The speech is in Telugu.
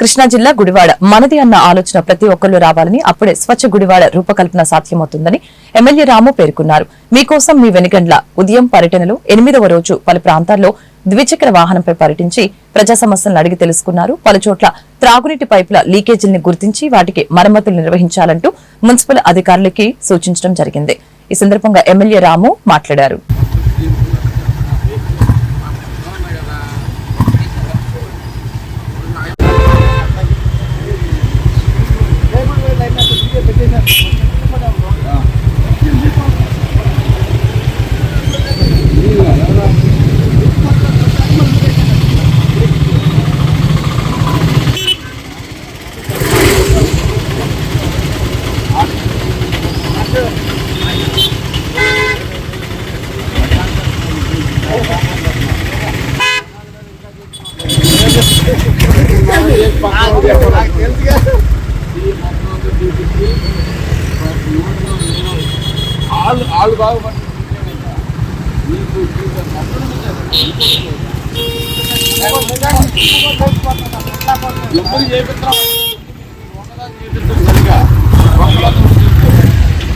కృష్ణా జిల్లా గుడివాడ. మనది అన్న ఆలోచన ప్రతి ఒక్కళ్ళు రావాలని అప్పుడే స్వచ్ఛ గుడివాడ రూపకల్పన సాధ్యమవుతుందని ఎమ్మెల్యే రాము పేర్కొన్నారు. మీకోసం మీ వెనుగండ్ల ఉదయం పర్యటనలో ఎనిమిదవ రోజు పలు ప్రాంతాల్లో ద్విచక్ర వాహనంపై పర్యటించి ప్రజా సమస్యలను అడిగి తెలుసుకున్నారు. పలుచోట్ల త్రాగునీటి పైపుల లీకేజీల్ని గుర్తించి వాటికి మరమ్మతులు నిర్వహించాలంటూ మున్సిపల్ అధికారులకి సూచించడం జరిగింది. ఈ సందర్భంగా ఎమ్మెల్యే రాము మాట్లాడారు. వాళ్ళు వాళ్ళు బాగుపడి ఎప్పుడు చేపిస్తాం